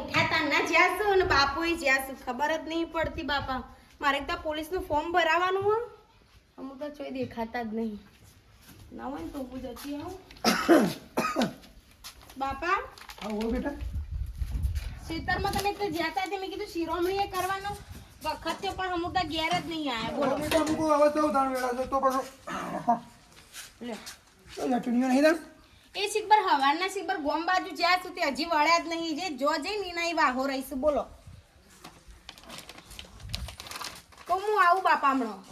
ઉઠાતા ના જ્યાં છું અને બાપુએ જ્યાં છું ખબર જ નહીં પડતી બાપા. મારે તો પોલીસનું ફોર્મ ભરાવાનું હો. અમુક તો ચોઈ દેખાતા જ નહીં. ના હોય ને તો હું જતી આવું. બાપા આવો બેટા. ખેતરમાં તમે તો જ્યાં તા મેં કીધું શિરોમણી કરવાનો. વખત પણ અમુક તો ઘેર જ નહીં આવ્યા બોલો. બેટા અમુક હવે તો તાણ વેળા તો પાછો લે. લટણીઓ નહીં તાણ એ શીખબર હવાના શીખબર ગોમ બાજુ જ્યાં સુધી હજી વળ્યા જ નહીં જે જો જઈ નીના વાહો રહીશું. બોલો. તો હું આવું બાપા હમણાં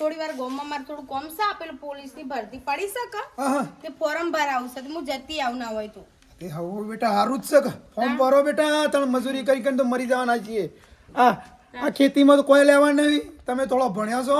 થોડી વાર ગોમમાં મારે થોડું કોમ છે આપેલું પોલીસની ભરતી પડી શકે તે ફોરમ ભરાવું છે હું જતી આવું ના હોય તો. એ હવે બેટા સારું જ છે ફોર્મ ભરો બેટા તમે મજૂરી કરી કરીને તો મરી જવાના છીએ. આ આ ખેતીમાં તો કોઈ લેવા નહીં. તમે થોડો ભણ્યા છો.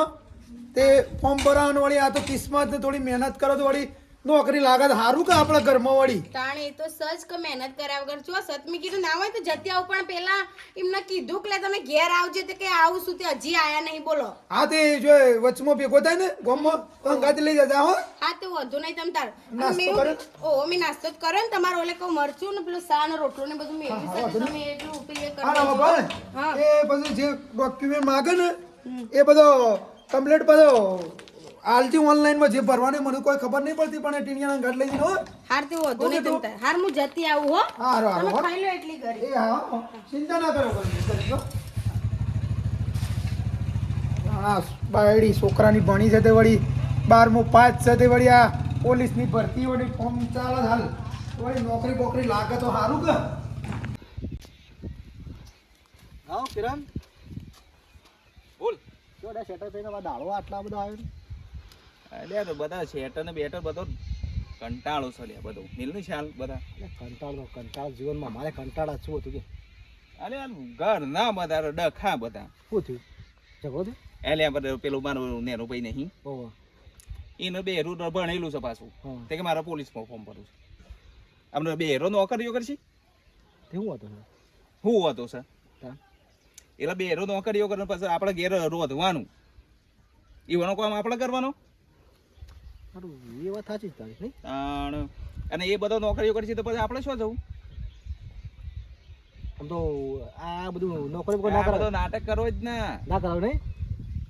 તે ફોર્મ ભરાવાનું વળી આ તો કિસ્મત થોડી મહેનત કરો તો વળી. નોકરી લાગે હારું કે આપણા ઘરમાં વળી. તાણે એ તો સજ કે મહેનત કર્યા વગર. જો સતમી કીધું ના હોય તો જતી આવું પણ પેલા એમને કીધું કે તમે ઘેર આવજો તો કે આવું શું તે હજી આયા નહીં બોલો. હા તે જો વચમાં ભેગો થાય ને ગામમાં તો લઈ જતા હો. હા તો વધુ નહીં તમ તાર. ઓ મેં નાસ્તો જ કર્યો ને તમારો ઓલે કહું મરચું ને પેલું સા ને રોટલો ને બધું મેળવી હા, તમે એટલું ઉપયોગ કરી હા. એ પછી જે ડોક્યુમેન્ટ માગે ને એ બધો કમ્પ્લીટ બધો હાલથી ઓનલાઈનમાં જે ભરવાને મને કોઈ ખબર નહીં પડતી પણ એ ટીનિયાના ઘર લઈ હારતી હો હાર તે નહીં તમ હાર હું જતી આવું હો. હારો હારો તમે ખાઈ લો એટલી ઘરે એ હા ચિંતા ના કરો હા. બાયડી છોકરાની ભણી છે તે વળી બારમું પાંચ છે તે વળી આ પોલીસની ભરતી વળી ફોર્મ ચાલે હાલ. વળી નોકરી બોકરી લાગે તો સારું કે. હા કિરણ. બોલ. જો સેટર થઈને આ દાડો આટલા બધા આવ્યો? અલ્યા તો બધા શેટર ને બેટર બધો કંટાળો છે લ્યા બધો. મિલનું શાલ બધા. એટલે કંટાળો કંટાળ જીવનમાં મારે કંટાળા શું હતું કે? અરે ઘર ના બધા ડખા બધા. શું થયું? ઝઘડો થયો? એલ્યા બધા પેલું મારું નેરો ભાઈ નહીં. ઓહો. એનું બેરું ભણેલું છે પાછું. હા. તે કે મારા પોલીસમાં ફોર્મ ભરું છે. બે બેરો નોકરીઓ કરશે? શું હતું શું હતો સર. હા. એટલે બેરો નોકરીઓ કરે પછી આપણે ઘેર રોધવાનું. એવાનો કામ આપણે કરવાનો? એ વાત સાચી જ તારી નહીં? અને એ બધો નોકરીઓ કરશે તો પછી આપણે શું જવું? આમ તો આ બધું નોકરી ના કરો નાટક કરવો જ ના. ના કરો નહીં?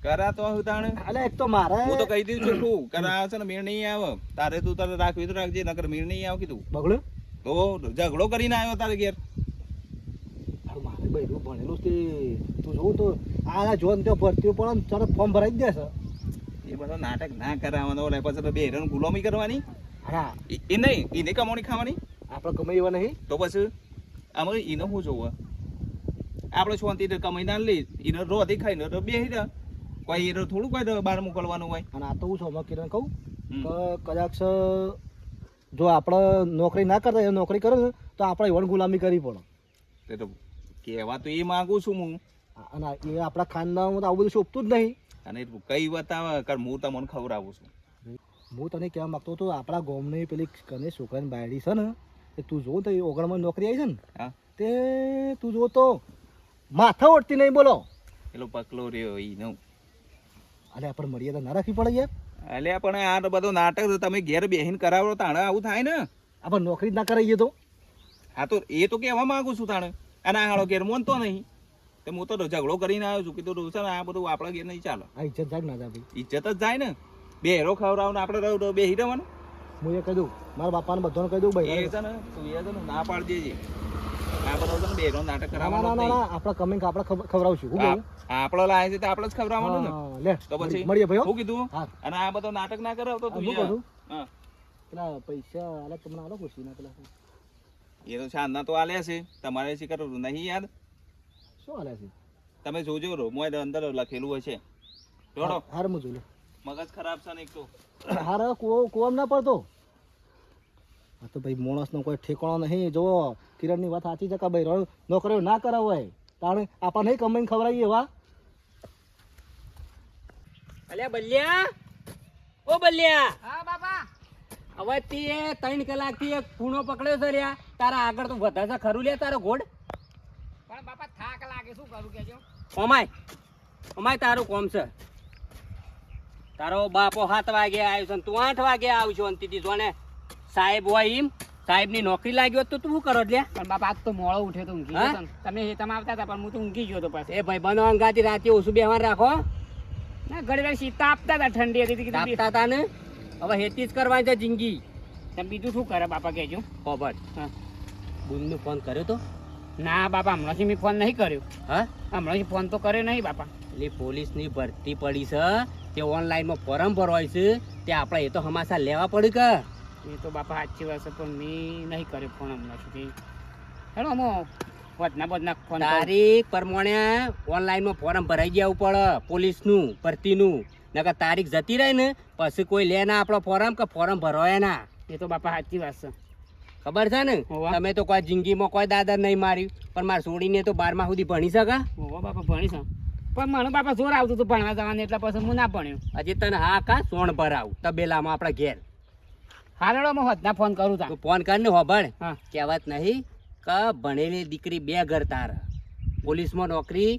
કરા તો હું તાણે. અલે એક તો મારે હું તો કહી દીધું છું તું કરા છે ને મેળ નહીં આવે. તારે તું તારે રાખવી તો રાખજે નકર મેળ નહીં આવે કીધું. બગડ્યું? તો ઝઘડો કરીને આવ્યો તારે ઘેર. મારે ભાઈ ભણેલું તે તું જોઉં તો આ જોન તો ભરતી પણ તારે ફોર્મ ભરાઈ જ દેશે. એ બધા નાટક ના કરાવવાનો પછી તો બેરણ ગુલામી કરવાની. હા. એ- નહીં એને કમાણી ખાવાની. આપણે ગમે એવા નહીં. તો પછી આમાં એને શું જોવે? આપણે શાંતિ કમાઈ ના લઈ એને રોધી ખાઈને તો બેસી રહે કોઈ એને થોડું કોઈ બહાર મોકલવાનું હોય. અને આ તો હું છું કિરણ કહું. કે કદાચ જો આપણે નોકરી ના કરતા એ નોકરી કરે ને તો આપણે એવણ ગુલામી કરવી પડે. તે તો કહેવા તો એ માંગુ છું હું. અને એ આપણા ખાનદાનમાં તો આવું બધું શોભતું જ નહીં. અને કઈ બતાવે કારણ હું તમને ખવડાવું છું. હું તને કહેવા માંગતો હતો આપણા ગામની પેલી કને છોકરાની બાયડી છે ને એ તું જો તો એ ઓગણમાં નોકરી આવી છે ને હા. તે તું જો તો માથા ઓળતી નહીં બોલો. પેલો પકલો રહ્યો એ નો અરે આપણે મર્યાદા ના રાખવી પડે યાર. એટલે પણ આ તો બધો નાટક તમે ઘેર બેહીને કરાવો તાણે આવું થાય ને. આપણે નોકરી જ ના કરાવીએ તો. હા તો એ તો કહેવા માંગુ છું તાણે. અને આ હાળો ઘેર મોનતો નહીં. તો હું તો ઝઘડો કરીને આવ્યો છું કીધું ને આ બધું આપણા ઘેર નહીં ચાલે. આ ઇજ્જત જાય ના ભાઈ. ઇજ્જત જ જાય ને. બે હેરો ખવડાવને આપણે રહ્યું બે હીરો ને હું એ કહી દઉં મારા બાપાને બધાને કહી દઉં એ છે ને તું એ છે ને ના પાડ દેજે. આ બધો છે ને બેરો નાટક ના ના કરાવવાનો ના ના આપણે કમિંગ આપણે ખવડાવશું હું કહું આપણો લાય છે તો આપણે જ ખવડાવવાનું ને. લે તો પછી મળીએ ભાઈ હો. કીધું? અને આ બધો નાટક ના કરાવતો તો તું શું હા પેલા પૈસા તમને આલો ખુશીના પેલા. એ તો શાનના તો આલ્યા છે. તમારે શીખર નહીં યાદ શું આલે છે? તમે જોજો રો મોય અંદર લખેલું હશે જોડો. હાર મુ જોલે મગજ ખરાબ છે ને એક તો. હાર કુવો કુવામાં ના પડતો? આ તો ભાઈ માણસનો કોઈ ઠેકાણો નહીં. જો કિરણની વાત સાચી છે કે ભાઈ નોકરીઓ ના કરાવ હોય તાણે આપણને નહીં કમાઈને ખવડાવીએ એવા અલ્યા બલ્યા? ઓ બલ્યા! હા બાપા. હવે તે ત્રણ કલાકથી એક ખૂણો પકડ્યો છે લ્યા તારા આગળ તો વધારે ખરું લે તારો ઘોડ પણ બાપા થાક લાગે શું કરું કેજો? ઓમાય ઓમાય તારું કોમ છે. તારો બાપો સાત વાગે આવ્યો છે તું આઠ વાગે આવશો અને તીધી જોને સાહેબ હોય એમ સાહેબની નોકરી લાગ્યો તો તું શું કરો લે પણ બાપા આજ તો મોડો ઉઠે તો ઊંઘી? ગયો તમે હેતામાં આવતા હતા પણ હું તો ઊંઘી ગયો તો પાછો. એ ભાઈ બનો અંગાતી રાતે ઓછું બેહવાન રાખો. ના ઘડી વાર સીતા આપતા હતા ઠંડી હતી આપતા કીધું બે- તાપતા તા ને? હવે હેતી જ કરવાની છે જિંદગી. તમે બીજું શું કરે બાપા કહેજો. ખબર. હા. બુનનું ફોન કર્યો તો? ના બાપા હમણાંથી મેં ફોન નહીં કર્યો. હા? હમણાંથી ફોન તો કર્યો નહીં બાપા. એટલે પોલીસની ભરતી પડી છે તે ઓનલાઈનમાં ફોર્મ ભરવાય છે તે આપણે એ તો હમાસા લેવા પડે કે? એ તો બાપા સાચી વાત છે પણ મેં નહીં કર્યો ફોન હમણાં સુધી. હેલો અમો. વધના બધના ફોન તારીખ પ્રમાણે ઓનલાઈનમાં ફોર્મ ભરાઈ ગયા પડે પોલીસનું ભરતીનું. નકર તારીખ જતી રહે ને પછી કોઈ લે ના આપણો ફોર્મ કે ફોર્મ ભરવાય ના. એ તો બાપા સાચી વાત છે. ખબર છે ને? તમે તો કોઈ જિંદગીમાં કોઈ દાદા નહીં માર્યું. પણ મારે છોડીને તો બારમા સુધી ભણી શકા? બાપા ભણી હં. પણ મને બાપા જોર આવતું હતું ભણવા જવાનું એટલે પછી હું ના ભણ્યું. હજી તને હા કા સોણ ભરાવ? તબેલામાં આપણા ઘેર. હાલો હું ના ફોન કરું તા ફોન કરીને હોભળ હા કહેવત નહીં કે ભણેલી દીકરી બે ઘર તાર. પોલીસમાં નોકરી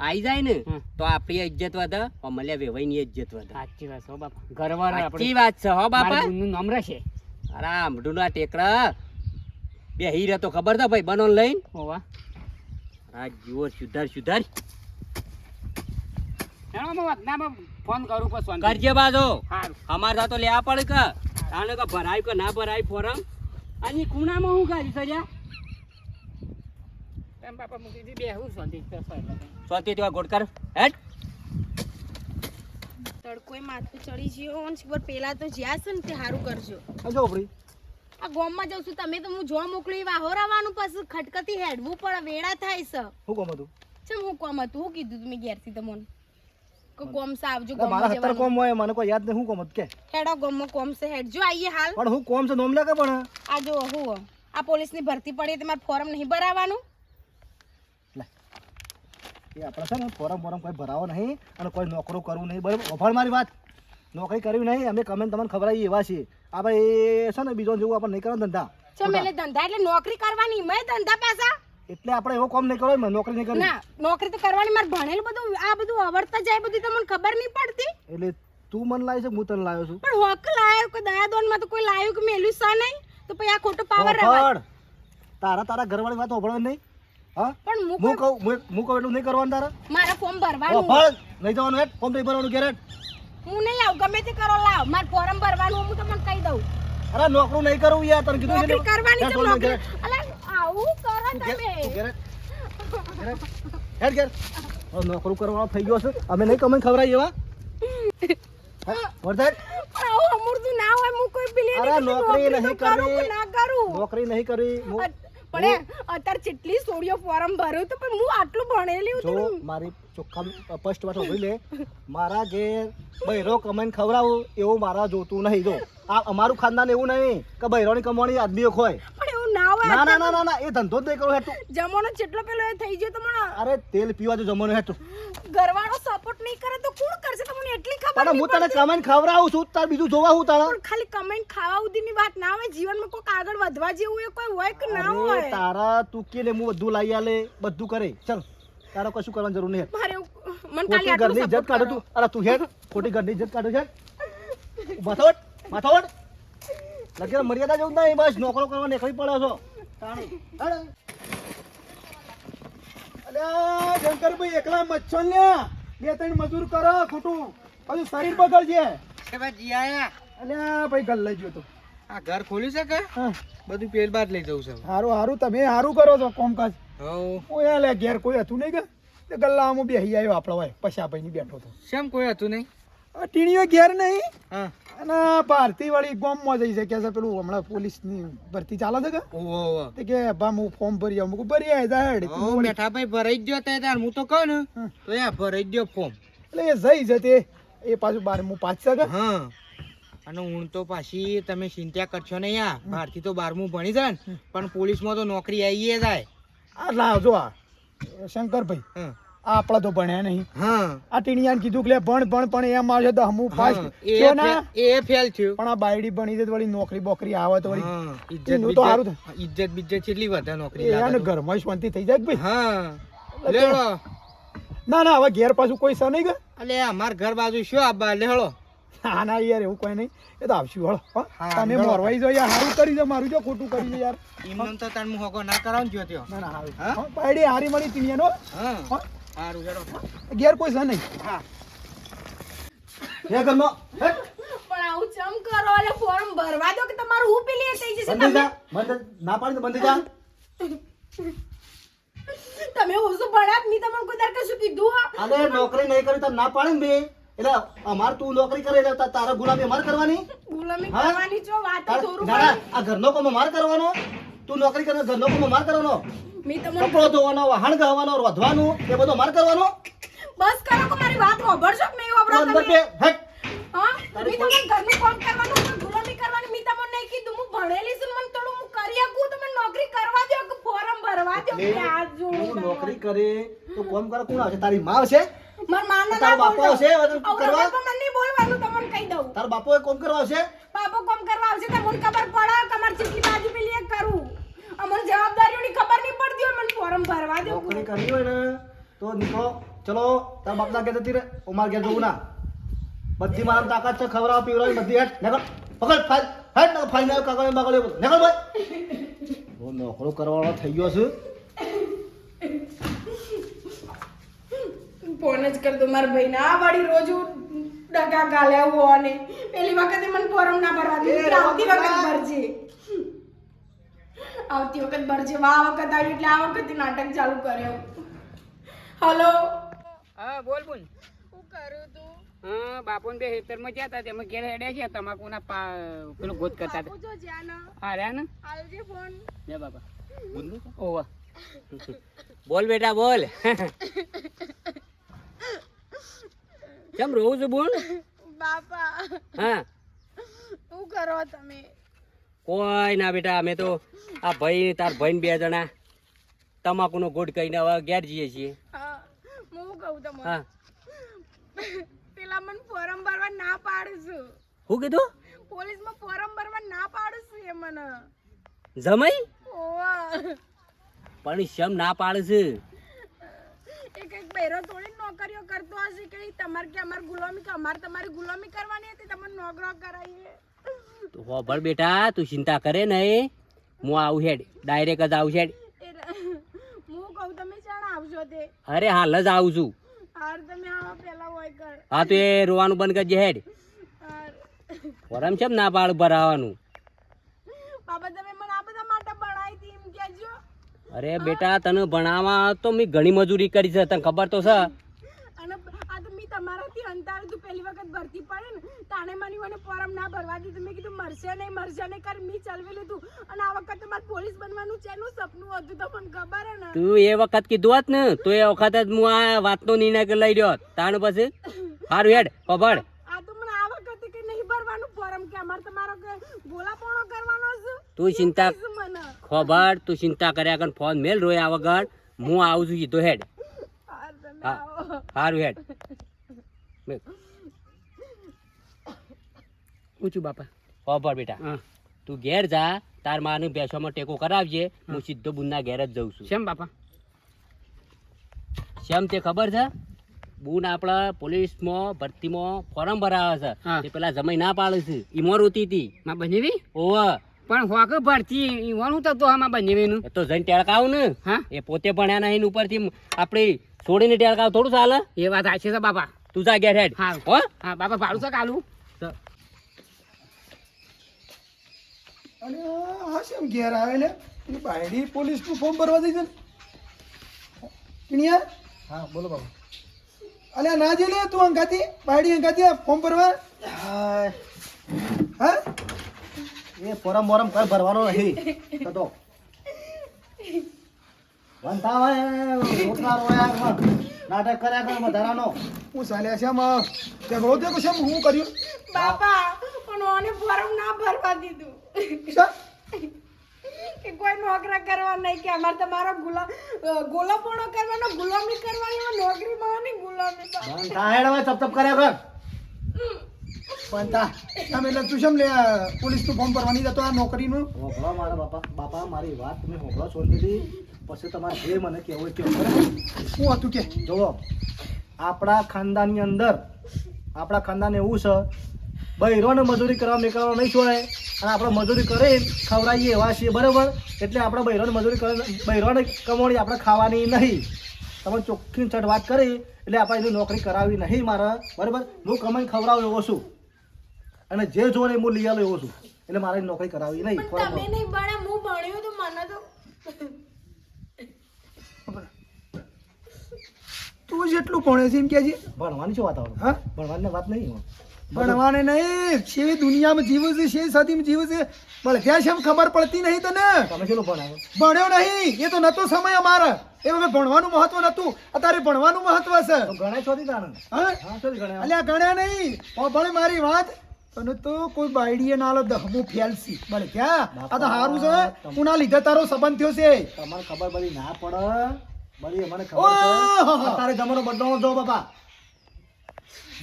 આવી જાય ને તો આપણી ઇજ્જત વધે અમલ્યા વેવાઈની ઇજ્જત વધે. સાચી વાત હો બાપા. ગર્વ સાચી વાત છે હો બાપા. નામ રહેશે અરે આમઢુના ટેકરા. બે હીરા તો ખબર છે ભાઈ બનો લઈને. હોવા. આ જુઓ સુધાર સુધાર. ફોન કરું પછી. કરજે બાજો. અમારે તો લેવા પડે કે. તાણે કે ભરાય કે ના ભરાય ફોરમ. આની ખૂણામાં હું કાઢી સર્યા એમ બાપા મૂકી દીધી બેહું તો કંઈ. સોતી તેવા કર. હેટ તડકોય માથું ચડી ગયો અને ખબર પેલા તો જ્યાં છે ને તે સારું કરજો. જો ભાઈ આ ગોમમાં જાઉં છું તમે તો હું જો મોકલી વાહો રવાનું પછી ખટકતી હેડવું પડે વેળા થાય છે. હું કહું હતું? ચમ હું કોમ હતું? હું કીધું તમે ઘેરથી તમને. કો કોમ સા આવજો ગોમ મારા હતર કોમ હોય મને કોઈ યાદ નહીં હું કોમ હતું કે? હેડો ગામમાં કોમ છે હેડજો આઈએ હાલ. પણ હું કોમ છે નોમ લે કે પણ? આ જો હું. આ પોલીસની ભરતી પડી તમારે ફોર્મ નહીં ભરાવાનું. એ આપણે છે ને ફોરમ ફોરમ કોઈ ભરાવો નહીં અને કોઈ નોકરો કરવું નહીં. બરાબર? વફાળ મારી વાત. નોકરી કરવી નહીં. અમે કમેન્ટ તમને ખબર એવા છીએ. આપણે એ છે ને બીજો જેવું આપણે નહીં કરો ધંધા. ધંધા? એટલે નોકરી કરવાની મેં ધંધા પાછા? એટલે આપણે એવો કામ નહીં કરો નોકરી નહીં કરવી. નોકરી તો કરવાની. મારે ભણેલું બધું આ બધું આવડતા જાય બધું તમને ખબર નહીં પડતી. એટલે તું મને લાવી છે હું તને લાવ્યો છું? પણ હોક લાયો કે દયાદોનમાં તો કોઈ લાયું કે મેલ્યું સા નહીં? તો પછી આ ખોટો પાવર રહેવા તારા તારા ઘરવાળી વાત હોભળવાની નહીં. હા? પણ હું કહું હું કહું એટલું નહીં કરવાનું તારા? મારા ફોર્મ ભરવાનું. નહીં જવાનું હેઠ ફોર્મ નહીં ભરવાનું ઘેર હું નહીં આવું ગમે તે કરો લાવ. મારે ફોર્મ ભરવાનું હું તમને કહી દઉં. અરે નોકરું નહીં કરવું યાર તને કીધું નોકરી કરવાની છે નોકરી. અલા આવું કરો તમે. નોકરું થઈ ગયો છે. અમે નહીં કમાઈ ખવડાવીએ એવા વરસાદ આવું અમૂર્તું ના હોય હું કોઈ અરે નોકરી નહીં કરું. કરવી. ના કરું? નોકરી નહીં કરવી એ અત્યારે જેટલી સોડિયો ફોર્મ ભર્યું તો પણ હું આટલું ભણેલી જો હતી મારી ચોખ્ખા સ્પષ્ટ વાત સાંભળી લે. મારા જે બૈરો કમાઈને ખવડાવું એવું મારા જોતું નહીં. જો આ અમારું ખાનદાન એવું નહીં કે બૈરોની કમાણી આદમીઓ ખોય. એવું ના હોય ના ના ના ના એ ધંધો જ નહીં કરો હેઠું. જમવાનો ચેટલો પેલો એ થઈ ગયો તો મને અરે તેલ પીવા જો જમવાનો હેઠું. ઘરવાળો સપોર્ટ નહીં કરે તો કોણ કરશે? તમને એટલી ખબર પણ હું તને કમેન્ટ ખવરાવું છું તાર બીજું જોવા હું તારા ખાલી કમેન્ટ ખાવા સુધીની વાત ના હોય જીવનમાં કોઈક આગળ વધવા જેવું એ કોઈ હોય કે ના હોય? તારા તું કે લે હું બધું લઈ આલે બધું કરે. ચાલ તારા કશું કરવાની જરૂર નહીં મારે મન કાલે આટલું સપોર્ટ કાઢો. તું. અરે તું હેડ ખોટી ઘરની ઇજ્જત કાઢો છે માથોડ માથાવટ લગી મર્યાદા જેવું નહીં બસ નોકરો કરવા નીકળી પડે છો. અલ્યા શંકરભાઈ એકલા મચ્છર લ્યા બે ત્રણ મજૂર કરો ખોટું. પછી શરીર બગડશે. અલ્યા ભાઈ ઘર લઈ ગયો તો. આ ઘર ખોલ્યું છે કે? હા. બધું પેલ બાદ લઈ જવું છે હારું હારું તમે હારું કરો છો કોમકાજ. હું એ લે ઘેર કોઈ હતું નહીં કે? ગલ્લા ગલ્લામાં બેસી આવ્યો આપણો ભાઈ પછા ભાઈ બેઠો હતો શેમ કોઈ હતું નહીં? ટીણીઓ ઘેર નહીં. હા. અને ભારતી વાળી ગોમમાં જઈ છે. કે છે પેલું હમણાં પોલીસની ભરતી ચાલે છે કે? ઓહો તે કે બા હું ફોર્મ ભરી આવું. મેં ભરી આવ્યા જા હેડ. બેઠા ભાઈ ભરાઈ ગયો તે તાર. હું તો કહું ને તો યા ભરાઈ ગયો ફોર્મ. એટલે એ જઈ જતે એ પાછું બારમું પાસ છે કે? હા. અને હું તો પાછી તમે ચિંતા કરશો નહીં આ. ભારતી તો બારમું ભણી જાય ને. પણ પોલીસમાં તો નોકરી આવી જાય. આ લાવ જો આ. શંકરભાઈ હા. આપણા તો ભણ્યા નહીં. હા. આ ટીણિયાને કીધું કે ભણ ભણ પણ એમ આવશે તો હમું પાસ થયો ના. એ ફેલ થયું. પણ આ બાયડી ભણી છે વળી નોકરી બોકરી આવે તો વળી ઇજ્જત એનું તો સારું ઇજ્જત બિજ્જત કેટલી વધે નોકરી એ આને લાગે તો. ઘરમાં શાંતિ થઈ જાય ભાઈ? હા. એટલે ના ના હવે ઘેર પાછું કોઈ છે નહીં અલે અમાર ઘર બાજુ શું આબા લેહળો ના ના યાર એવું કોઈ નહીં. એ તો આવશું હળો તમે. મોરવાઈ જો યાર સારું કરી દો મારું જો ખોટું કરી દો યાર. એમને તો તાર હું હોકો ના કરાવું જો ત્યો ના ના હા? હો, હારી મળી ટીણીયાનો. હા. ઘેર કોઈ છે નહીં. હે. હે પણ આવું ચમ કરો? એટલે ફોર્મ ભરવા દો કે તમારું હું પેલી થઈ જશે બંધ તમે જા. બંધ ના પાડી તો બંધ જા. તમે ઓછું ભણ્યા મેં તમને કોઈ દર કશું કીધું હા અને નોકરી નહીં કરી તો ના પાડી ને બે. એટલે અમાર તું નોકરી કરે એટલે તારા તારે ગુલામી અમાર કરવાની? ગુલામી કરવાની જો વાત થોડું આ ઘરનો કોમ અમાર કરવાનો? તું નોકરી કરવાનો ઘરનો કામ માર કરવાનો? મેં તમને કપડો ધોવાનો વાહણ ગવાનો રોધવાનું એ બધું માર કરવાનો? બસ કરો કે મારી વાત વાપરશો કે નહીં વાપરો તમે? હા? મેં તમને ઘરનું કામ કરવાનું પણ ગુલામી કરવાની મેં તમને નહીં કીધું. હું ભણેલી છું મને થોડું હું કરી શકું? તમે નોકરી કરવા દો કે ફોર્મ ભરવા દો કે આ જો નોકરી કરે તો કોમ કરે કોણ આવશે? તારી માં આવશે? માર માને તારો બાપો છે કરવા? કરવા મને બોલવાનું તમને કહી દઉં તાર બાપો એ કોમ કરવા આવશે બાપો કોમ કરવા આવશે તો મને ખબર પડે કે ચીકી બાજુ પેલી એક કરું અમન જવાબદારીઓની ખબર નહીં પડતી હોય મને ફોર્મ ભરવા દો નોકરી કરી હોય ને તો નીકળો ચલો તારા બાપના ઘેર જતી રે માર ઘેર જવું ના બધી મારા તાકાત છે ખવડાવ પીવડાવ બધી હેઠ નીકળ પકડ ફાઈલ હેઠ ને ફાઈલ એ બધું નીકળ ભાઈ બહુ નોકરો કરવાનો થઈ ગયો છે ફોન જ કરતો મારા ભાઈને. આ વાળી રોજ ડગા ગાલ્યા આવો અને પેલી વખતે મને ફોરમ ના ભરવા દીધું આવતી વખત ભરજે. આવતી વખત ભરજે. વા વખત આવી એટલે આ વખતે નાટક ચાલુ કર્યો. હલો? હા બોલ બોલ. શું કરું તું? હા બાપુને બે ખેતરમાં ગયા હતા. તેમાં ઘેર હેડ્યા છે. તમાકુના પા પેલું ગોત કરતા હતા. પૂછો જ્યાં હા રહ્યા ને? આવજે ફોન. લે બાપા. ઓવા. બોલ બેટા બોલ. કેમ રોવું છું બોલ? બાપા. હા. શું કરો તમે? કોઈ ના બેટા અમે તો આ ભાઈ તાર ભાઈ બે જણા તમાકુનો ગોટ કહીને હવે ઘેર જઈએ છીએ. હું કહું તમને. હા. પેલા મને ફોરમ ભરવા ના પાડું છું. શું કીધું? પોલીસમાં ફોરમ ભરવા ના પાડું છું એ મને. જમાઈ? પણ શમ ના પાડે છે? એ એક બહેરો થોડી નોકરીઓ કરતો હશે કે તમારે કે અમારે ગુલામી કે અમારે તમારી ગુલામી કરવાની હતી તમને નોકરો કરાવીએ. તો હોભળ બેટા તું ચિંતા કરે નહીં. હું આવું હેડ ડાયરેક્ટ જ આવું હેડ. હું કહું તમે ચાણ આવશો તે. અરે હાલ જ આવું છું. હાર તમે આવો પેલા હોય કર હા તો એ રોવાનું બંધ કરજે હેડ. ફોરમ છે ના પાડ ભરાવાનું બાબા તમે મને આ બધા માટે ભણાવી હતી એમ કહેજો અરે બેટા તને ભણાવવા તો મેં ઘણી મજૂરી કરી છે તને ખબર તો છે? અને આ તો મેં તમારાથી અંતાર તું પહેલી વખત ભરતી પડે ને તાણે માની મને ફોર્મ ના ભરવા દીધું. મેં કીધું મરશે નહીં મરશે નહીં કર મેં ચલવી લીધું. અને આ વખત મારે પોલીસ બનવાનું છે એનું સપનું હતું તો મને ખબર હે ને. તું એ વખત કીધું હોત ને તો એ વખત જ હું આ વાતનો નિર્ણય લઈ રહ્યો. તાણ પછી? સારું હેડ પભળ. આ તો મને આ વખતે કે નહીં ભરવાનું ફોર્મ કે અમારે તમારો કે ગોલાપોણો કરવાનો છે તું ચિંતા ખબર તું ચિંતા કર્યા કર ફોન મેલ રોયા વગર હું આવું છું કીધું હેડ. સારું હેડ. પૂછું બાપા. ખબર બેટા. તું ઘેર જા તાર માને બેસવામાં ટેકો કરાવજે હું સીધો બુનના ઘેર જ જઉં છું. શેમ બાપા? શેમ તે ખબર છે? બુન આપણા પોલીસમાં ભરતીમાં ફોર્મ ભરાવે છે. તે પેલા જમાઈ ના પાડે છે. ઈમો રોતી હતી. માં બનેવી? ઓવ. પણ હોક ભરતી ઈવાનું થતું આમાં બનેવીનું એ તો જઈને ટેળકાવ ને. હા? એ પોતે ભણ્યા નહીં ઉપરથી આપણી છોડીને ટેળકાવ થોડું ચાલે? એ વાત સાચી છે બાપા. તું જા ઘેર હેડ. હા હો? હા બાપા ભાડું છે કાલું અને આ શેમ ઘેર આવે ને? એ બાયડી પોલીસનું ફોર્મ ભરવા દઈ દે કિણિયા હા બોલો બાપા. અલ્યા ના જઈ લે તું અંગાતી બાયડી અંગાતી ફોર્મ ભરવા? હા? એ ફોરમ મોરમ કઈ ભરવાનો નહીં. તો વંતા હોય રોટલા રોયા. નાટક કર્યા કર વધારાનો. હું ચાલ્યા છે માં ઝઘડો થયો છે હું કર્યું? બાપા પણ ઓને ફોરમ ના ભરવા દીધું. કે કોઈ નોકરા કરવા નહીં કે અમારે તમારો ગુલામ ગોલાપોણો કરવાનો ગુલામી કરવાની નોકરી મળવાની ગુલામી. તો. વંતા તપ હવે ચપ ચપ કર્યા કર પણ તા તમે એટલે તું શેમ લે પોલીસનું ફોર્મ ભરવાની જતો આ નોકરીનું? હોકળો મારા બાપા. બાપા મારી વાત તમે છોડી હતી પછી તમારે જે મને કહેવું કે શું હતું કે? જોવો આપણા ખાનદાનની અંદર આપણા ખાનદાન એવું છે બૈરોને મજૂરી કરવા નીકળવા નહીં છોડે અને આપણે મજૂરી કરી ખવડાવીએ એવા છીએ બરાબર? એટલે આપણે બૈરોને મજૂરી કરે બૈરોને કમાણી આપણે ખાવાની નહીં. તમે ચોખ્ખી ચટ વાત કરી એટલે આપણે એની નોકરી કરાવી નહીં મારે બરાબર? હું કમાઈને ખવડાવું એવો છું. અને જે જોડે હું લઈ આવ્યો એવો છું. એટલે મારે નોકરી કરાવી નહીં તમે નહીં ભણે હું ભણ્યું તો મને તો તું જેટલું ભણે છે એમ કે છે? ભણવાની શું વાત આવે? હા? ભણવાની વાત નહીં ભણવાને નહીં છે દુનિયામાં જીવું છે છે સદીમાં જીવું છે. ભલે છે એમ ખબર પડતી નહીં તને. તમે કેટલું ભણાવો? ભણ્યો નહીં એ તો નતો સમય અમારે. એ વખત ભણવાનું મહત્વ નતું અત્યારે ભણવાનું મહત્વ છે. તો ગણાય છોથી તાણે. હા? ગણ્યા. નહીં. ભણે મારી વાત તને તો કોઈ બાયડીએ નાલો દહમું ફેલસી ભલે ક્યાં? આ તો સારું છે. ઉના લીધે તારો સંબંધ થયો છે. તમારે ખબર બધી ના પડે. બધી મને ખબર અત્યારે જમાનો બદલાવો જો બાપા.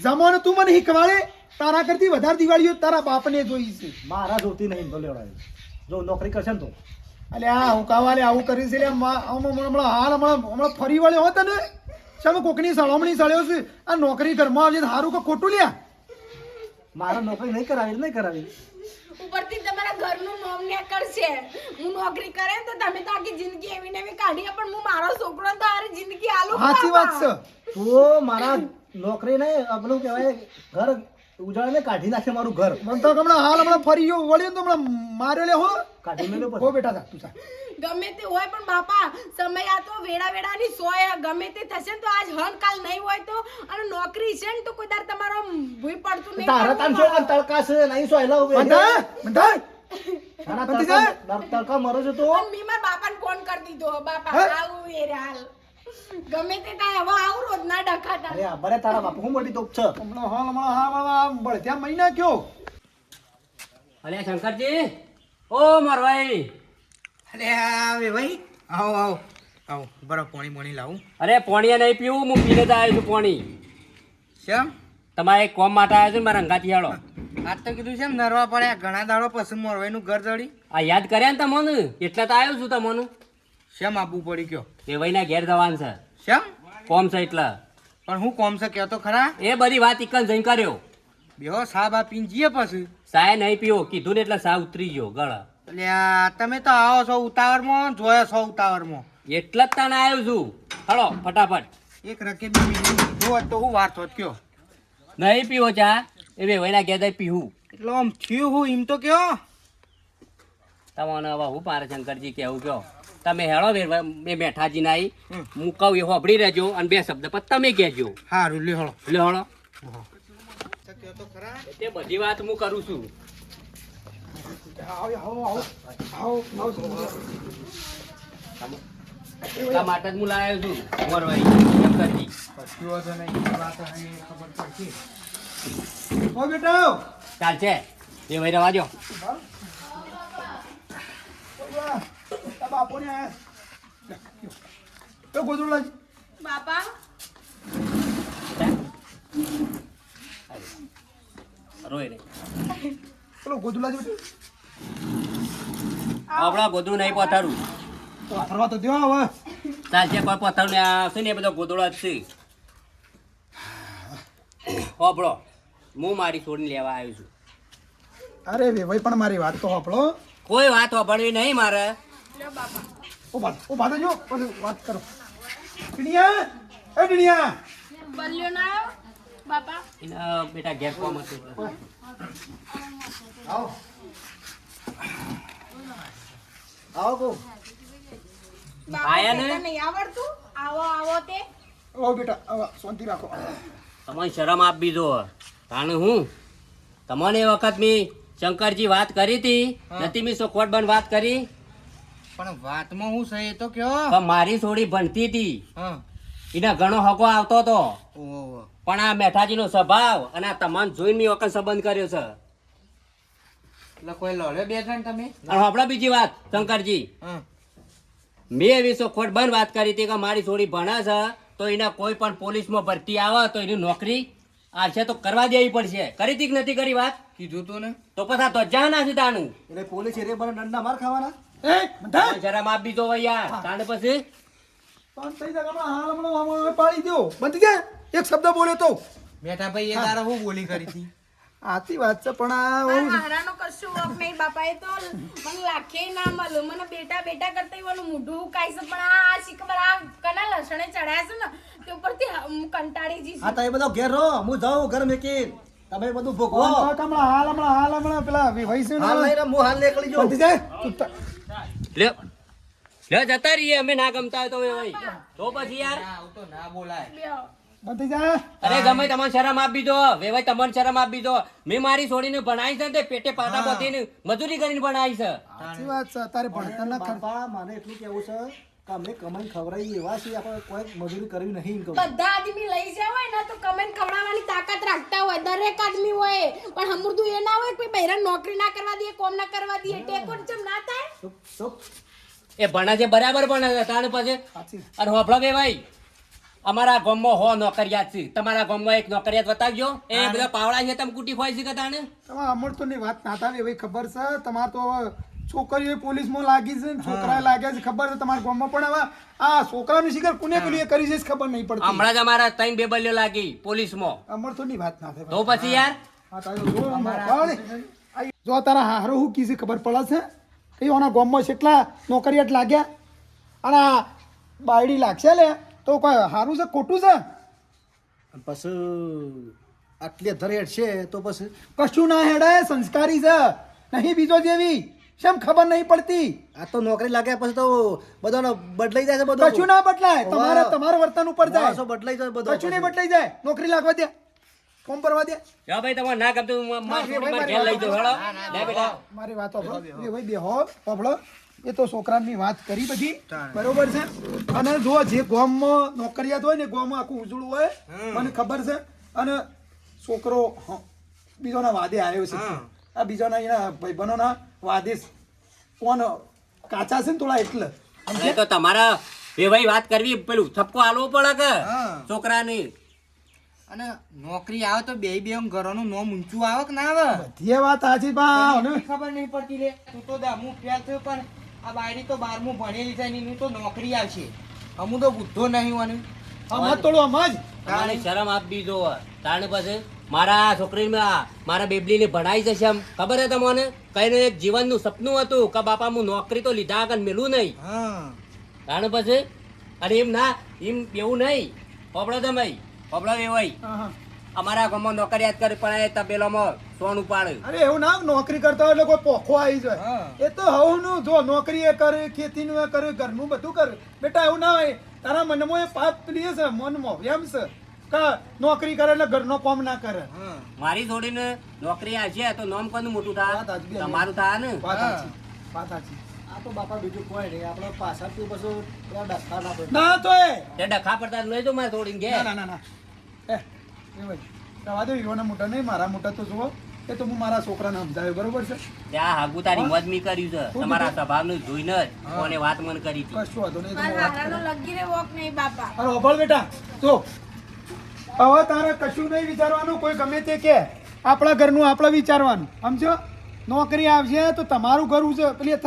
જમાનો તું મને શીખવાડે તારા કરતી વધારે દિવાળીઓ તારા બાપને જોઈ છે. મારા જોતી નહીં તો જો નોકરી કરશે ને તો. આ હું કાવાલે આવું કરી છે હમણાં હાલ હમણાં હમણાં ફરી વળ્યો હોત ને ચાલો કોકની સળમણી સળ્યો છે. આ નોકરી ઘરમાં આવજે સારું કે ખોટું લ્યા. મારે નોકરી નહીં કરાવી નહીં કરાવી. ઉપરથી તમારા ઘરનું નોમ ને કરશે. હું નોકરી કરે તો તમે તો આખી જિંદગી એવી ને એવી કાઢી પણ હું મારો છોકરો તો હારી જિંદગી આલુ સાચી વાત છે. તો મારા નોકરી નહીં આપણું કહેવાય ઘર ઉજાડીને કાઢી નાખે મારું ઘર. મન તો હમણાં હાલ હમણાં ફરી ગયો વળ્યો તો હમણાં માર્યો લે હો. કાઢી મેલ્યો હો બેટા થા તું ગમે તે હોય પણ બાપા સમય આ તો વેડા વેડાની સોય ગમે તે થશે તો આજ હન કાલ નહીં હોય તો. અને નોકરી છે ને તો કોઈ દાર તમારો ભૂઈ પડતું નહીં તારા તાન છો તડકા છે નહીં સોય. હેલા ઉભે? બંધા બંધા તારા તડકા મરો છો તો. મી માર બાપાને ફોન કરી દીધો બાપા? આવું એ રે હાલ. ગમે તે થાય હવે આવું રોજ ના ડખાતા. અરે બરે તારા બાપુ હું મોટી તોપ છે. હમણો હાલ હમણો હા હમણાં બળદ્યા મહિના કયો અરે શંકરજી ઓ મારવાઈ અરે આવે ભાઈ. આવો આવો આવો બરો પાણી પાણી લાવું. અરે પાણી નહીં પીવું હું પીને જ આવ્યો છું પાણી. કેમ તમારે એક કોમ માટે આવ્યો છું મારા અંગાથી હાલો આજ તો કીધું છે નરવા પડ્યા ઘણા દાડો પછી મોરવાઈનું ઘર જડી આ યાદ કર્યા ને તમને? એટલે તો આવ્યો છું તમને. શેમ આપવું પડી કયો એ વહીના ઘેર જવાન છે. શેમ? કોમ છે એટલે. પણ હું કોમ છે કહેતો ખરા? એ બધી વાત ઇકન જઈને કર્યો. બેહો સાહેબ આ પીન જઈએ પછી. સાય નહીં પીવો કીધું ને એટલે સા ઉતરી ગયો ગળ. એટલે તમે તો આવો છો ઉતાવળમાં જોયો છો ઉતાવળમાં. એટલે જ તને આવ્યો છું. હળો ફટાફટ. એક રકેબી બીજી તો હું વાર હોત કયો. નહીં પીવો ચા. એ બે વૈના ઘેર પીવું એટલે આમ થયું હું એમ તો કયો. તમને હવે હું પારે શંકરજી કેવું કયો? તમે હેળો બે મેઠાજી ના હું કહું એ હોભળી રહેજો અને બે શબ્દ પર તમે કહેજો. હારું લે હળો. લે હળો. ખરા તે બધી વાત હું કરું છું. માટે જ હું લાવ્યો છું મોરવાઈ શંકરજી હો બેટા! ચાલશે એ ભાઈ રવા દો બાપોને ગોદડું લાજ બાપા? રોય રે. પેલો ગોદડું લાજ આપણા ગોદડું નહીં પથારું. તો ફરવા તો દ્યો હવે. ચાલશે કોઈ પથારું ને આવશે ને બધા બધો ગોદડો જ છે. હોપડો હું મારી છોડને લેવા આવ્યો છું. અરે ભાઈ પણ મારી વાત તો હોપડો કોઈ વાત હોભળવી નહીં મારે. ઊભા ઓ તો જો પછી વાત કરો. ટીણિયા એ ટીણિયા. બલ્યો ના આવ્યો બાપા? એના બેટા ઘેર કોમ હતું. આવો. આવો કો આયા ને? નહીં? આવડતું? આવો આવો તે. ઓ બેટા આવો શાંતિ રાખો. તમને શરમ આપ બીજો તાણે હું? તમને એ વખત મેં શંકરજી વાત કરી હતી. નથી મેં સોખવટ બન વાત કરી. પણ વાતમાં હું છે એ તો કયો? મારી થોડી ભણતી હતી. હા. એને ઘણો હકો આવતો હતો. પણ આ મેઠાજીનો સ્વભાવ અને આ તમામ જોઈને મેં વખત સંબંધ કર્યો છે. એટલે કોઈ લડ્યો બે જણ તમે? અને આપણે બીજી વાત શંકરજી. હા. મેં એવી સોખવટ બંધ વાત કરી હતી કે મારી થોડી ભણે છે તો એને કોઈ પણ પોલીસમાં ભરતી આવે તો એની નોકરી આવશે તો કરવા દેવી પડશે. કરી હતી કે નથી કરી વાત? કીધું તું ને. તો પછી આ તો જા ના છે તાનું એટલે પોલીસ એરિયા પર દંડા માર ખાવાના? એ બધા? શરમ આપી દો યાર. તાને પછી? પણ થઈ જાય હાલ હમણાં હમણાં પાડી દો બંધ ગયા એક શબ્દ બોલ્યો તો. બેઠા ભાઈ એ તારા હું બોલી કરી હતી? આથી વાત છે પણ આ હારાનો કશું વોક નહીં બાપા એ તો મને લાખે ના મળ્યું. મને બેટા બેટા કરતા એવાનું મોઢું છે પણ આ આ શી આ કના લસણે ચડ્યા છે ને તે ઉપરથી હું કંટાળી જઈશ. હા તમે બધો ઘેર રહો. હું જાઉં ઘર મેકી તમે બધું ભોગવો. હમણાં હાલ હમણાં હાલ હમણાં પેલા વિભાઈ છે હાલ નહીં હું હાલ નીકળી જાઉં. જાય? તું જતા રહીએ અમે ના ગમતા હોય તો ભાઈ. તો પછી યાર. તો ના બોલાય. અરે ગમે તમને શરમ આપી દો વેવાય તમને શરમ આપી દો. મેં મારી છોડીને ભણાવી છે ને પેટે પાટા બોધીને મજૂરી કરીને ભણાવી છે. સાચી વાત છે તારે ભણતરના ખર્ચ બાપા એટલું કેવું છે કે અમે કમાઈને ખવડાવી એવા છે આપણે કોઈ મજૂરી કરવી નહીં કહું. બધા આદમી લઈ જાય હોય ને તો કમેન્ટ ખવડાવવાની તાકાત રાખતા હોય. દરેક આદમી હોય. પણ હમુરદું એ ના હોય કે બહેરા નોકરી ના કરવા દે કોમ ના કરવા દે ટેકો જેમ ના થાય? એ ભણા છે બરાબર ભણે છે તાણ પછી? અરે હોફળો બે ભાઈ. અમારા ગામમાં હો નોકરિયાત છે. તમારા ગામમાં એક નોકરિયાત બતાવજો એ બધા પાવડા છે તમે કુટી ખોઈ છે કે તાણે? તો વાત ના થાય એવી ખબર છે? તમારે તો હવે છોકરીઓ પોલીસમાં લાગી છે ને છોકરા લાગ્યા છે ખબર છે? તમારા ગામમાં પણ હવે આ છોકરાનું શિકાર કોને કર્યું એ કરી છે ખબર નહીં પડતી. હમણાં જ અમારા ત્રણ બેબલીઓ લાગી પોલીસમાં થોડી વાત ના થાય. તો પછી યાર? જો તારા હારો હું કીધી ખબર પડે છે? કે ઓના ગામમાં કેટલા નોકરિયાત લાગ્યા? અને આ બાયડી લાગશે લે? તો કોઈ સારું છે ખોટું છે? પછી આટલી ધરે છે તો પછી કશું ના હેડે સંસ્કારી છે. નહીં બીજો જેવી. શેમ ખબર નહીં પડતી? આ તો નોકરી લાગ્યા પછી તો બધાનો બદલાઈ જાય છે બધું. કશું ના બદલાય. તમારા તમારા વર્તન ઉપર જાય. જાય બદલાઈ જાય બધું કશું નહીં બદલાઈ જાય. નોકરી લાગવા દે. ફોર્મ ભરવા દે. જો ભાઈ તમારે ના ગમતું હું મારી લઈ જાઉં હેડો. લે બેટા. મારી વાતો એ ભાઈ બેહો સાંભળો એ તો છોકરાની વાત કરી બધી. બરોબર છે? અને જો જે ગોમમાં નોકરિયાત હોય ને ગોમમાં આખું ઉજળું હોય મને ખબર છે. અને છોકરો બીજોના વાદે આવ્યો છે. આ બીજોના એના ભાઈબંધોના વાદીશ કોણ કાચા છે ને થોડા એટલે? અરે તો તમારા એ ભાઈ વાત કરવી પેલું થપકો આલવો પડે કે છોકરાની? અને નોકરી આવે તો બે બે ઘરોનું નોમ ઊંચું આવે કે ના આવે? બધી એ વાત સાચી બા અને? ખબર નહીં પડતી લે તું તો દમું ફેલ થયો પણ આ બાયડી તો બારમું ભણેલી છે ને એનું તો નોકરી આવશે. અમુ તો બુદ્ધો નહીં મને આમાં જ આમાં જ તમારે શરમ આપવી દો તાણ પછી મારા છોકરીને મારા બેબલીને ભણાઈ જશે એમ. ખબર છે તમને? કઈને એક જીવનનું સપનું હતું કે બાપા હું નોકરી તો લીધા આગળ મેલું નહીં. હા. તાણ પછી? અને એમ ના એમ એવું નહીં. પબડો તમે પબડો એ ભાઈ હા, હા. અમારા ગામમાં નોકરિયાત કરી પણ એ તપેલામાં સોન ઉપાડ્યું અરે એવું ના નોકરી કરતા હોય એટલે કોઈ પોખો આવી જાય. એ તો હવનું જો નોકરી એ કરે ખેતીનું એ કરે ઘરનું બધું કરે. બેટા એવું ના હોય. તારા મનમાં એ પાપ પ્રિય છે મનમાં. એમ છે કે નોકરી કરે એટલે ઘરનો કામ ના કરે. હા. મારી છોડીને નોકરી આવશે તો નોમ કોનું મોટું થાય. તમારું થાય ને? વાત સાચી આ તો બાપા બીજું કોઈ નહીં આપણે પાછળથી પછી પેલા ડખા ના પડે. ના તો એ. ડખા પડતા લઈ જો મારે છોડીને ના ઘેર. ના ના ના એ એ ભાઈ રવા દો ઈવોના મોટા નહીં મારા મોટા તો જુઓ. એ તો હું મારા છોકરાને સમજાવ્યો બરોબર છે? ત્યાં હાગુ તારી મજમી કર્યું છે. તમારા સ્વભાવનું જોઈને જ કોને વાત મન કરી હતી. કશું વાંધો નહીં મારા હારાનો લગી રે વોક નહીં બાપા. અરે ઓભળ બેટા તો હવે તારે કશું નહીં વિચારવાનું કોઈ ગમે તે કે. આપણા ઘરનું આપણે વિચારવાનું સમજો? નોકરી આવશે તો તમારું ઘર ઉજે પેલી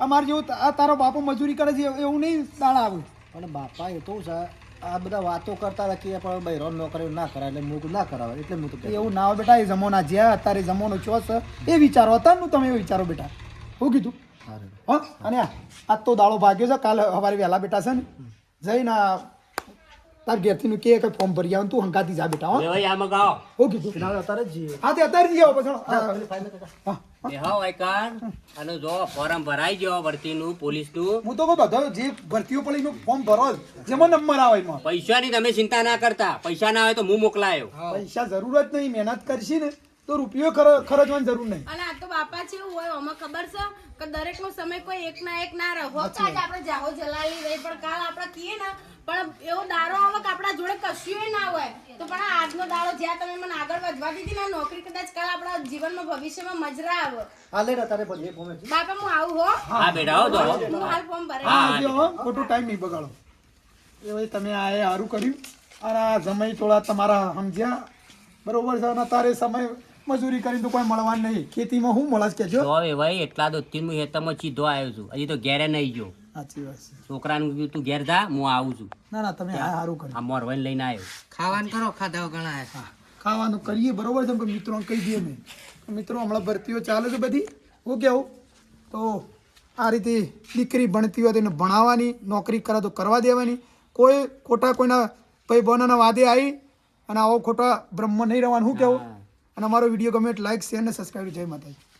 અમારે જેવું તારો બાપુ મજૂરી કરે છે એવું નહીં દાળ આવે. પણ બાપા એ તો છે. આ બધા વાતો કરતા કે પણ બૈરો નોકરી ના કરાય એટલે મૂક ના કરાવે. એટલે મૂક તો એવું ના હોય બેટા એ જમોના જ્યાં અત્યારે જમોનો છો છે એ વિચારો અત્યારનું તમે એ વિચારો બેટા. હું કીધું. હા અને આ આજ તો દાડો ભાગ્યો છે કાલે સવારે વહેલા બેટા છે ને. જઈને તાર ઘેરથી નું કે ફોર્મ ભરી આવ તું હંકાતી જા બેટા હા. ભાઈ શું કીધું? અત્યારે જ જઈએ. હા તે અત્યારે જઈ આવો પછી. હા હા. અને જો ફોર્મ ભરાઈ ગયો ભરતીનું પોલીસનું. હું તો કહું બધો જે ભરતીઓ પડી ફોર્મ ભરો જ. જેમાં નંબર આવે એમાં. પૈસાની તમે ચિંતા ના કરતા. પૈસા ના આવે તો હું મોકલાયો. પૈસા જરૂર જ નહીં મહેનત કરશી ને. તો રૂપિયો ખર્ચવાની જરૂર નહીં. અને આ તો બાપા છે એવું હોય આમાં ખબર છે કે દરેક નો સમય કોઈ એક ના એક ના રહો. કે આજે આપણે જાહો જલાલી રહી પણ કાલ આપણે કીએ ને પણ એવો દારો આવે કે આપણા જોડે કશું ના હોય. તો પણ આજનો દારો જ્યાં તમે મને આગળ વધવા દીધી ને નોકરી કદાચ કાલ આપણા જીવનમાં ભવિષ્યમાં મજરા આવે. હા લે તારે ભરીએ ફોર્મ બાપા હું આવું હો. હા. બેટા આવો તો હું હાલ ફોર્મ ભરે. હા, ખોટું ટાઈમ નહીં બગાડો. એ ભાઈ તમે આ એ સારું કર્યું. અને આ સમય થોડા તમારા સમજ્યા. બરોબર છે? અને તારે સમય મજૂરી કરીને તો કોઈ મળવાનું નહીં. ખેતીમાં શું મળે કે જો? હવે ભાઈ એટલા તો તીનું હેતમાં સીધો આવ્યો છું. હજી તો ઘેરે નહીં ગયો. સાચી વાત છે. છોકરાનું કીધું તું ઘેર જા હું આવું છું. ના ના તમે આ સારું કર્યું આ મોરવાઈને લઈને આવ્યો. ખાવાનું કરો ખાધા ઘણા ખાવાનું કરીએ બરોબર છે પણ મિત્રોને કહી દઈએ મેં. મિત્રો હમણાં ભરતીઓ ચાલે છે બધી? હું કેવું તો આ રીતે દીકરી ભણતી હોય તેને ભણાવવાની નોકરી કરે તો કરવા દેવાની. કોઈ ખોટા કોઈના ભાઈ બહેનોના વાદે આવી અને આવો ખોટા બ્રહ્મ નહીં રહેવાનું. શું કેવું અને અમારો વીડિયો ગમે લાઈક શેર અને સબસ્ક્રાઈબ જય માતાજી.